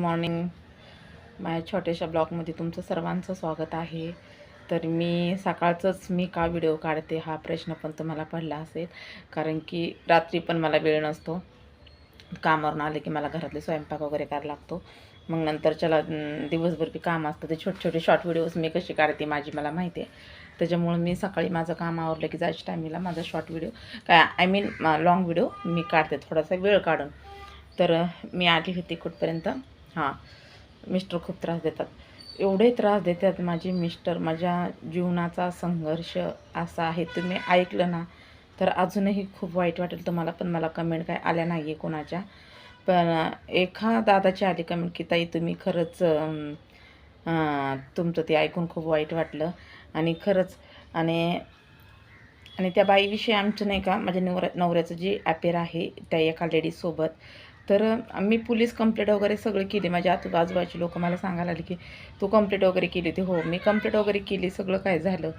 Morning माझ्या छोट्याशा ब्लॉगमध्ये तुमचं सर्वांचं स्वागत आहे. तर मी सकाळचंच मी का व्हिडिओ काढते हा प्रश्न पण तुम्हाला पडला असेल. कारण की रात्री पण मला वेळ नसतो. कामावरून आले की मला घरातले स्वयंपाक वगैरे करायला लागतो. मग नंतर चला दिवसभर बी काम असतं ते छोटे छोटे शॉर्ट व्हिडिओज मी कशी काढते माझी मला माहिती आहे. त्याच्यामुळं मी सकाळी माझं काम आवरलं की जायच्या टायमिंगला माझा शॉर्ट व्हिडिओ काय आय मीन लाँग व्हिडिओ मी काढते थोडासा वेळ काढून. तर मी आली होती कुठपर्यंत? हां. मिस्टर खूप त्रास देतात. एवढे त्रास देतात माझे मिस्टर माझ्या जीवनाचा संघर्ष असा आहे. तुम्ही ऐकलं ना तर अजूनही खूप वाईट वाटेल तुम्हाला पण मला कमेंट काय आल्या नाही आहे कोणाच्या. पण एका दादाची आली कमेंट की ताई तुम्ही खरंच तुमचं ते ऐकून खूप वाईट वाटलं. आणि खरंच आणि आणि त्या बाईविषयी आमचं नाही का माझ्या नवऱ्या नवऱ्याचं जे ॲपेर आहे त्या एका लेडीजसोबत तर मी पोलीस कंप्लेंट वगैरे सगळं केली. माझ्या आत आजूबाजूची लोक मला सांगायला आले की तू कंप्लेंट वगैरे केली होती. हो मी कंप्लेंट वगैरे केली सगळं काय झालं.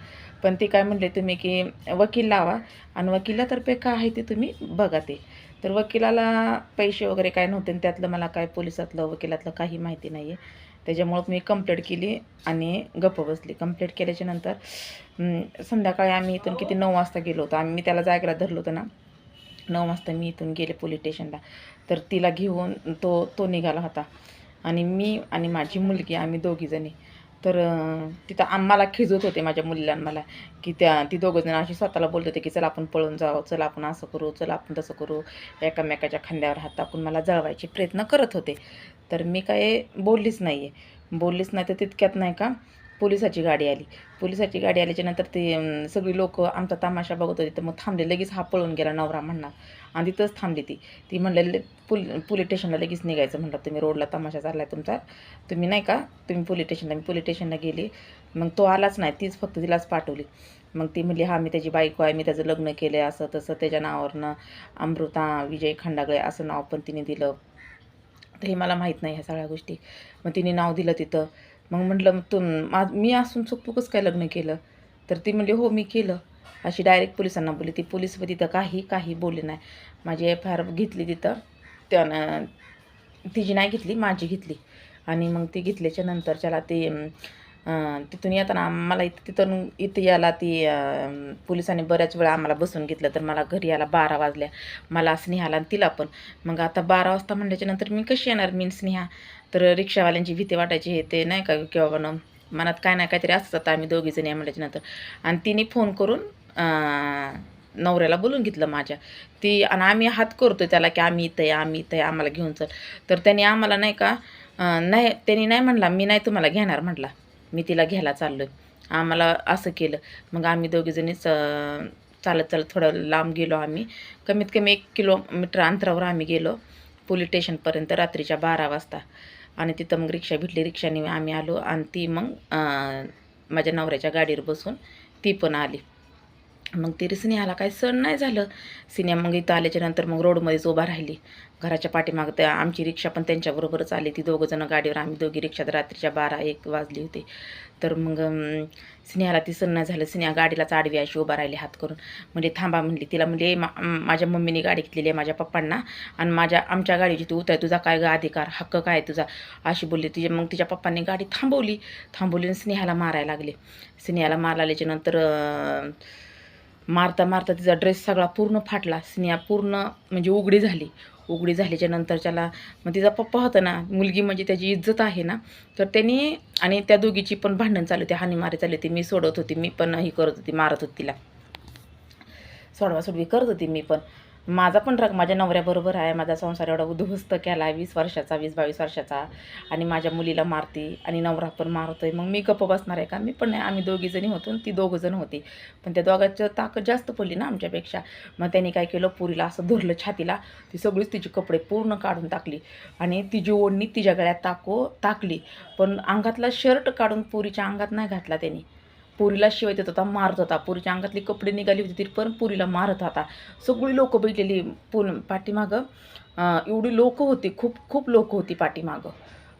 पण ते काय म्हणले तुम्ही की वकील लावा आणि वकिलातर्फे काय आहे ते तुम्ही बघा ते. तर वकिलाला पैसे वगैरे काय नव्हते आणि त्यातलं मला काय पोलिसातलं वकिलातलं काही माहिती नाही आहे त्याच्यामुळं मी कंप्लेंट केली आणि गप्प बसली. कंप्लेंट केल्याच्यानंतर संध्याकाळी आम्ही इथून किती नऊ वाजता गेलो होतो. आम्ही मी त्याला जायला धरलो होतं ना. नऊ वाजता मी इथून गेले पोलीस स्टेशनला. तर तिला घेऊन तो तो निघाला होता. आणि मी आणि माझी मुलगी आम्ही दोघीजणी तर तिथं आम्हाला खिजवत होते माझ्या मुलीला मला की त्या ती दोघंजण अशी स्वतःला बोलत होते की चला आपण पळून जावं चला आपण असं करू चला आपण तसं करू. एकामेकाच्या खांद्यावर हात टाकून मला जळवायचे प्रयत्न करत होते. तर मी काय बोललीच नाही आहे बोललीच नाही तर तितक्यात नाही का पोलिसाची गाडी आली. पोलिसाची गाडी आल्याच्यानंतर ते सगळी लोक आमचा तमाशा बघत होते. तर मग थांबले लगेच हा पळून गेला नवरा म्हणणार. आणि तिथंच थांबली ती. ती म्हणलेली पुल पोलीस स्टेशनला लगेच निघायचं म्हणलं. तुम्ही रोडला तमाशा चाललाय तुमचा. तुम्ही नाही का? तुम्ही पोलीस स्टेशनला मी पोलीस स्टेशनला गेली. मग तो आलाच नाही. तीच फक्त तिलाच पाठवली. मग ती म्हणली हा मी त्याची बायको आहे. मी त्याचं लग्न केलं आहे असं तसं. त्याच्या नावावरनं अमृता विजय खंडागळे असं नाव पण तिने दिलं. तर हे मला माहीत नाही ह्या सगळ्या गोष्टी. मग तिने नाव दिलं तिथं. मग म्हटलं मग तुम मा मी असून चूक तू कसं काय लग्न केलं? तर ती म्हणली हो मी केलं. अशी डायरेक्ट पोलिसांना बोलली. ती पोलीस तिथं काही काही बोलली नाही. माझी एफ आय आर घेतली तिथं. त्यानं तिची नाही घेतली माझी घेतली. आणि मग ती घेतल्याच्या नंतर त्याला ते तिथून येताना आम्हाला इथं तिथून इथं यायला ती पोलिसांनी बऱ्याच वेळा आम्हाला बसून घेतलं. तर मला घरी यायला बारा वाजल्या. मला स्नेहाला आणि तिला पण. मग आता बारा वाजता म्हणल्याच्या नंतर मी कशी येणार? मी स्नेहा. तर रिक्षावाल्यांची भीती वाटायची हे ते नाही का किंवा बन मनात काय नाही काहीतरी असतं आता आम्ही दोघीजणी या म्हणल्याच्या नंतर. आणि तिने फोन करून नवऱ्याला बोलून घेतलं माझ्या. ती आणि आम्ही हात करतो त्याला की आम्ही इथं आहे आम्ही इथं आहे आम्हाला घेऊन चल. तर त्याने आम्हाला नाही का नाही त्यांनी नाही म्हणला मी नाही तुम्हाला घेणार म्हटला. मी तिला घ्यायला चाललो आम्हाला असं केलं. मग आम्ही दोघीजणीच चालत चालत थोडं लांब गेलो आम्ही. कमीत कमी एक किलोमीटर अंतरावर आम्ही गेलो. पोलीस स्टेशनपर्यंत रात्रीच्या बारा वाजता. आणि तिथं मग रिक्षा भेटली. रिक्षाने आम्ही आलो आणि ती मग माझ्या नवऱ्याच्या गाडीवर बसून ती पण आली. मग ती स्नेहाला काही सण नाही झालं. सिनेमा मग इथं आल्याच्यानंतर मग रोडमध्येच उभा राहिली. घराच्या पाठीमागं त्या आमची रिक्षा पण त्यांच्याबरोबरच आली. ती दोघंजणं गाडीवर आम्ही दोघी रिक्षात रात्रीच्या बारा एक वाजली होती. तर मग स्नेहाला ती सण नाही झालं. स्नेहा गाडीलाच आडवी अशी उभा राहिली हात करून. म्हणजे थांबा म्हणली. तिला म्हणजे मा माझ्या मम्मीने गाडी घेतलेली आहे माझ्या पप्पांना आणि माझ्या आमच्या गाडीची तू उतर तुझा काय ग अधिकार? हक्क काय तुझा? अशी बोलली. तिच्या मग तिच्या पप्पांनी गाडी थांबवली. थांबवली आणि स्नेहाला मारायला लागली. स्नेहाला मारल्याच्यानंतर मारता मारता तिचा ड्रेस सगळा पूर्ण फाटला. स्नेहा पूर्ण म्हणजे उघडी झाली. उघडी झाल्याच्यानंतर त्याला मग तिचा पप्पा होता ना मुलगी म्हणजे त्याची इज्जत आहे ना तर त्यांनी आणि त्या दोघीची पण भांडण चालू होती. हानी मारी चालू होती. मी सोडत होती. मी पण ही करत होती. मारत होती तिला. सोडवा सोडवी करत होती मी पण. माझा पण रग माझ्या नवऱ्याबरोबर आहे. माझा संसार एवढा उद्ध्वस्त केला. आहे वीस वर्षाचा वीस बावीस वर्षाचा. आणि माझ्या मुलीला मारते आणि नवरा पण मारतोय. मग मी गप्प बसणार आहे का? मी पण नाही. आम्ही दोघीजणी होतो आणि ती दोघंजण होती. पण त्या दोघांचं ताकद जास्त पडली ना आमच्यापेक्षा. मग त्यांनी काय केलं? पुरीला असं धरलं छातीला. ती सगळीच तिचे कपडे पूर्ण काढून टाकली. आणि तिची ओढणी तिच्या गळ्यात टाको टाकली. पण अंगातला शर्ट काढून पुरीच्या अंगात नाही घातला त्यांनी. पुरीला शिवाय देत होता मारत होता. पुरीच्या अंगातली कपडे निघाली होती तरी पण पुरीला मारत होता. सगळी लोक बैठलेली पुल पाठीमागं. एवढी लोक होती खूप खूप लोकं होती पाठीमागं.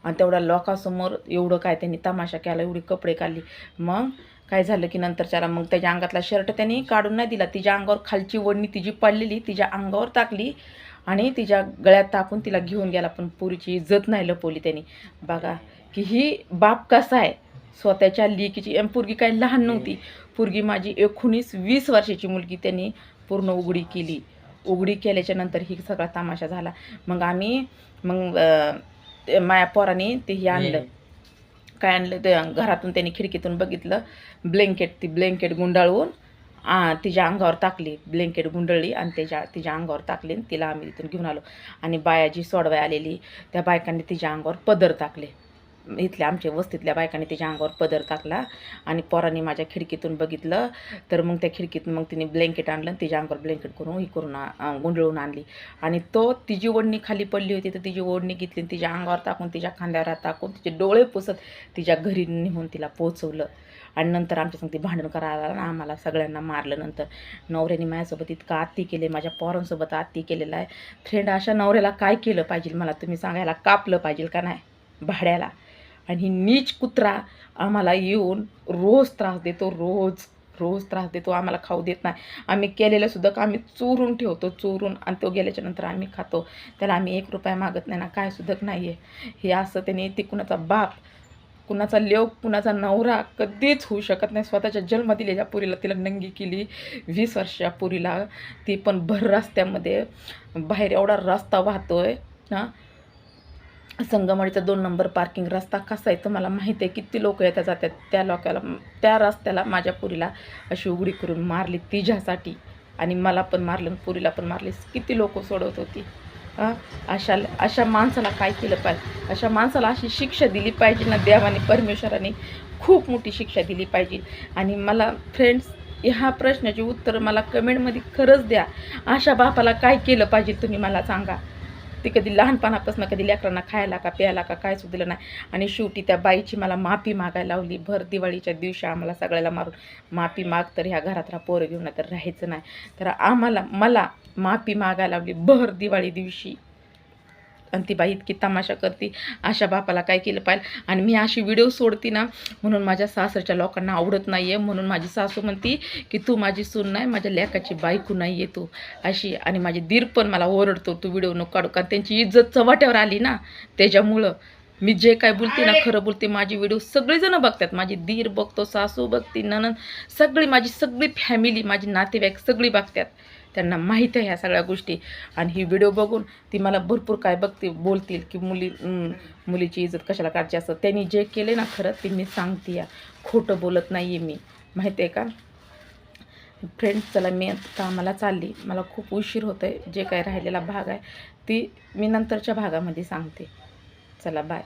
आणि तेवढ्या लोकांसमोर एवढं काय त्यांनी तमाशा केला एवढी कपडे काढली. मग काय झालं की नंतर त्याला मग त्याच्या अंगातला शर्ट त्यांनी काढून नाही दिला. तिच्या अंगावर खालची वडणी तिची पडलेली तिच्या अंगावर टाकली. आणि तिच्या गळ्यात टाकून तिला घेऊन गेला. पण पुरीची इज्जत नाही लपवली त्यांनी. बघा की ही बाप कसा आहे? स्वतःच्या लेकीची. पोरगी काय लहान नव्हती. पोरगी माझी एकोणीस वीस वर्षाची मुलगी त्यांनी पूर्ण उघडी केली. उघडी केल्याच्यानंतर ही सगळा तमाशा झाला. मग आम्ही मग माया पोराने ते हे आणलं. काय आणलं ते घरातून त्यांनी खिडकीतून बघितलं. ब्लँकेट ती ब्लँकेट गुंडाळून तिच्या अंगावर टाकली. ब्लँकेट गुंडळली आणि त्याच्या तिच्या अंगावर टाकली आणि तिला आम्ही तिथून घेऊन आलो. आणि बाया जी सोडवाय आलेली. त्या बायकांनी तिच्या अंगावर पदर टाकले. इथल्या आमच्या वस्तीतल्या बायकांनी तिच्या अंगावर पदर टाकला आणि पोरांनी माझ्या खिडकीतून बघितलं. तर मग त्या खिडकीतून मग तिने ब्लँकेट आणलं आणि तिच्या अंगावर ब्लँकेट करून ही करून गुंडळून आणली. आणि तो तिची ओढणी खाली पडली होती तर तिची ओढणी घेतली आणि तिच्या अंगावर टाकून तिच्या खांद्यावर टाकून तिचे डोळे पुसत तिच्या घरी निघून तिला पोचवलं आणि नंतर आमच्या संग ती भांडण करायला आला आम्हाला सगळ्यांना मारलं नंतर. नवऱ्याने माझ्यासोबत इतकं आत्ती केले माझ्या पोरांसोबत आत्ती केलेलं आहे. फ्रेंड अशा नवऱ्याला काय केलं पाहिजे? मला तुम्ही सांगायला कापलं पाहिजे का नाही? भाड्याला. आणि ही नीच कुत्रा आम्हाला येऊन रोज त्रास देतो रोज रोज त्रास देतो आम्हाला खाऊ देत नाही. आम्ही केलेलं सुद्धा का आम्ही चोरून ठेवतो चोरून. आणि तो गेल्याच्यानंतर आम्ही खातो. त्याला आम्ही एक रुपया मागत नाही ना काय सुधक नाही आहे हे असं त्याने ते कुणाचा बाप कुणाचा लेव कुणाचा नवरा कधीच होऊ शकत नाही. स्वतःच्या जन्म दिलेल्या पुरीला तिला नंगी केली. वीस वर्षाच्या पुरीला ती पण भर रस्त्यामध्ये बाहेर एवढा रस्ता वाहतोय हां. संगमवाडीचा दोन नंबर पार्किंग रस्ता कसा आहे तुम्हाला माहिती आहे किती लोक येतात जातात त्या लोकाला त्या रस्त्याला माझ्या पुरीला अशी उघडी करून मारली तिच्यासाठी. आणि मला पण मारलं पुरीला पण मारली. किती लोक सोडवत होती. अशा अशा माणसाला काय केलं पाहिजे? अशा माणसाला अशी शिक्षा दिली पाहिजे ना देवाने परमेश्वराने खूप मोठी शिक्षा दिली पाहिजे. आणि मला फ्रेंड्स ह्या प्रश्नाचे उत्तर मला कमेंटमध्ये खरंच द्या. अशा बापाला काय केलं पाहिजे तुम्ही मला सांगा. ती कधी लहानपणापासून कधी लेकरांना खायला का प्यायला का काय सुद्धा दिलं नाही. आणि शेवटी त्या बाईची मला माफी मागायला लावली. भर दिवाळीच्या दिवशी आम्हाला सगळ्याला मारून माफी माग तर ह्या घरात पोरं घेऊन तर राहायचं नाही. तर आम्हाला मला माफी मागायला लावली. भर दिवाळी दिवशी. आणि ती बाई इतकी तमाशा करते अशा बापाला काय केलं पाहिजे आणि मी अशी व्हिडिओ सोडते ना म्हणून माझ्या सासरच्या लोकांना आवडत नाही आहे म्हणून माझी सासू म्हणती की तू माझी सून नाही माझ्या लेकाची बायको नाही आहे तू. अशी आणि माझे दीर पण मला ओरडतो तू व्हिडिओ नको काढू. कारण त्यांची इज्जत चव्हाट्यावर आली ना त्याच्यामुळं. मी जे काय बोलते ना खरं बोलते माझी व्हिडिओ सगळेजण बघतात. माझी दीर बघतो सासू बघते ननन सगळी माझी सगळी फॅमिली माझी नातेवाईक सगळी बघतात. त्यांना माहीत आहे ह्या सगळ्या गोष्टी. आणि ही व्हिडिओ बघून ती मला भरपूर काय बघते बोलतील की मुली मुलीची इज्जत कशाला काढची असं. त्यांनी जे केले ना खरं ते मी सांगते या. खोटं बोलत नाही आहे मी. माहिती आहे का? फ्रेंड्स चला मी आता कामाला चालली. मला खूप उशीर होतो आहे जे काही राहिलेला भाग आहे ती मी नंतरच्या भागामध्ये सांगते. चला बाय